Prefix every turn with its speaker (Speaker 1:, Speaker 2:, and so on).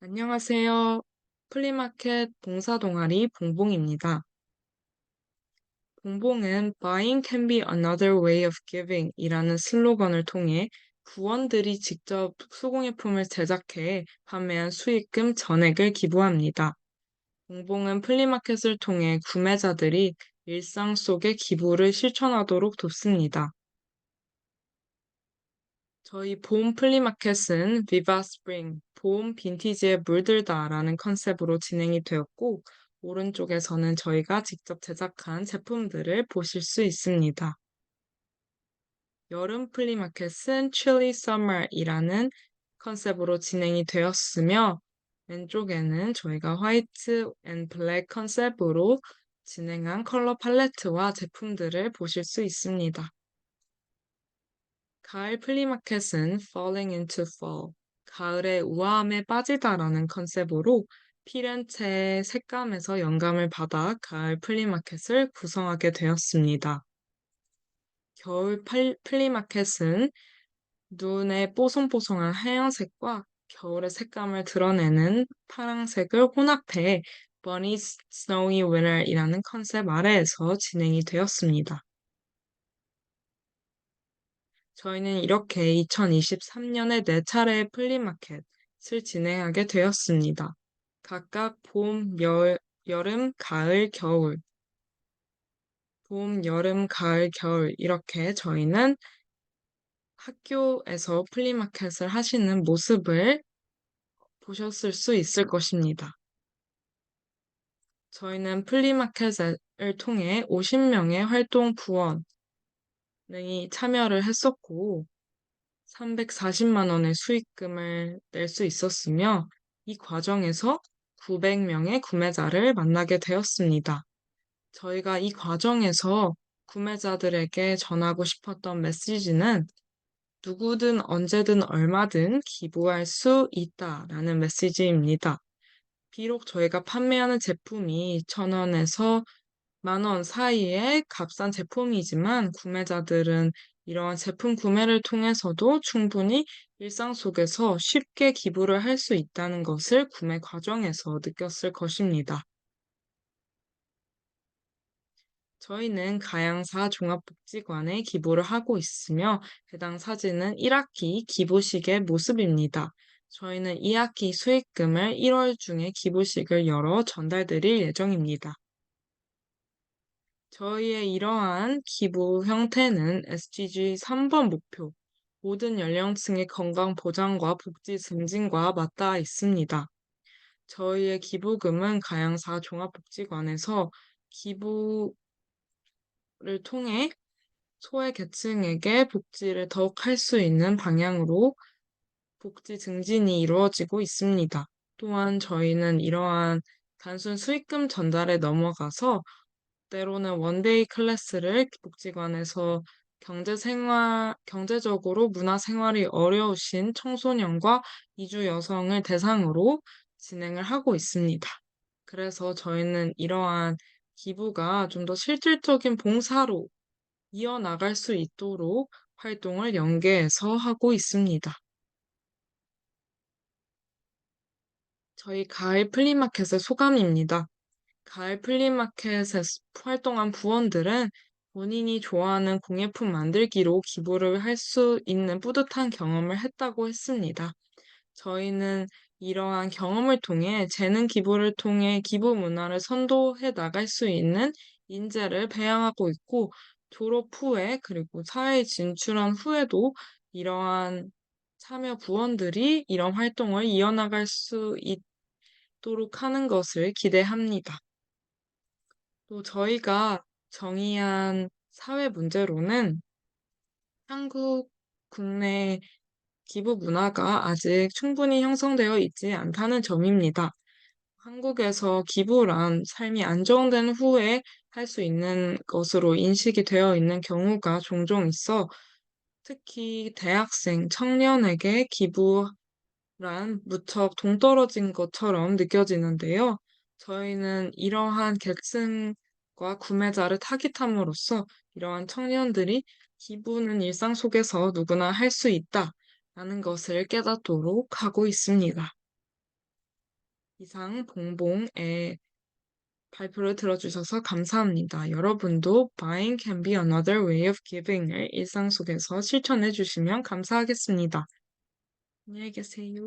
Speaker 1: 안녕하세요. 플리마켓 봉사 동아리 봉봉입니다. 봉봉은 Buying can be another way of giving 이라는 슬로건을 통해 구원들이 직접 수공예품을 제작해 판매한 수익금 전액을 기부합니다. 봉봉은 플리마켓을 통해 구매자들이 일상 속의 기부를 실천하도록 돕습니다. 저희 봄 플리마켓은 비바 스프링, 봄 빈티지에 물들다라는 컨셉으로 진행이 되었고, 오른쪽에서는 저희가 직접 제작한 제품들을 보실 수 있습니다. 여름 플리마켓은 Chilly Summer이라는 컨셉으로 진행이 되었으며, 왼쪽에는 저희가 화이트 앤 블랙 컨셉으로 진행한 컬러 팔레트와 제품들을 보실 수 있습니다. 가을 플리마켓은 Falling into Fall, 가을의 우아함에 빠지다라는 컨셉으로 피렌체의 색감에서 영감을 받아 가을 플리마켓을 구성하게 되었습니다. 겨울 플리마켓은 눈의 뽀송뽀송한 하얀색과 겨울의 색감을 드러내는 파란색을 혼합해 Bunny's Snowy Winter이라는 컨셉 아래에서 진행이 되었습니다. 저희는 이렇게 2023년에 네 차례의 플리마켓을 진행하게 되었습니다. 각각 봄, 여, 여름, 가을, 겨울, 봄, 여름, 가을, 겨울 이렇게 저희는 학교에서 플리마켓을 하시는 모습을 보셨을 수 있을 것입니다. 저희는 플리마켓을 통해 50명의 활동 부원, 이 참여를 했었고 340만 원의 수익금을 낼 수 있었으며 이 과정에서 900명의 구매자를 만나게 되었습니다. 저희가 이 과정에서 구매자들에게 전하고 싶었던 메시지는 누구든 언제든 얼마든 기부할 수 있다라는 메시지입니다. 비록 저희가 판매하는 제품이 천원에서 만 원 사이의 값싼 제품이지만 구매자들은 이러한 제품 구매를 통해서도 충분히 일상 속에서 쉽게 기부를 할 수 있다는 것을 구매 과정에서 느꼈을 것입니다. 저희는 가양사 종합복지관에 기부를 하고 있으며 해당 사진은 1학기 기부식의 모습입니다. 저희는 2학기 수익금을 1월 중에 기부식을 열어 전달드릴 예정입니다. 저희의 이러한 기부 형태는 SDG 3번 목표, 모든 연령층의 건강 보장과 복지 증진과 맞닿아 있습니다. 저희의 기부금은 가양사 종합복지관에서 기부를 통해 소외 계층에게 복지를 더욱 할 수 있는 방향으로 복지 증진이 이루어지고 있습니다. 또한 저희는 이러한 단순 수익금 전달에 넘어가서 때로는 원데이 클래스를 복지관에서 경제 생활, 경제적으로 문화 생활이 어려우신 청소년과 이주 여성을 대상으로 진행을 하고 있습니다. 그래서 저희는 이러한 기부가 좀 더 실질적인 봉사로 이어나갈 수 있도록 활동을 연계해서 하고 있습니다. 저희 가을 플리마켓의 소감입니다. 가을 플리마켓에 활동한 부원들은 본인이 좋아하는 공예품 만들기로 기부를 할 수 있는 뿌듯한 경험을 했다고 했습니다. 저희는 이러한 경험을 통해 재능 기부를 통해 기부 문화를 선도해 나갈 수 있는 인재를培養하고 있고 졸업 후에 그리고 사회에 진출한 후에도 이러한 참여 부원들이 이런 활동을 이어나갈 수 있도록 하는 것을 기대합니다. 또 저희가 정의한 사회 문제로는 한국 국내 기부 문화가 아직 충분히 형성되어 있지 않다는 점입니다. 한국에서 기부란 삶이 안정된 후에 할 수 있는 것으로 인식이 되어 있는 경우가 종종 있어 특히 대학생, 청년에게 기부란 무척 동떨어진 것처럼 느껴지는데요. 저희는 이러한 계층과 구매자를 타깃함으로써 이러한 청년들이 기부는 일상 속에서 누구나 할 수 있다라는 것을 깨닫도록 하고 있습니다. 이상 봉봉의 발표를 들어주셔서 감사합니다. 여러분도 Buying can be another way of giving을 일상 속에서 실천해 주시면 감사하겠습니다. 안녕히 계세요.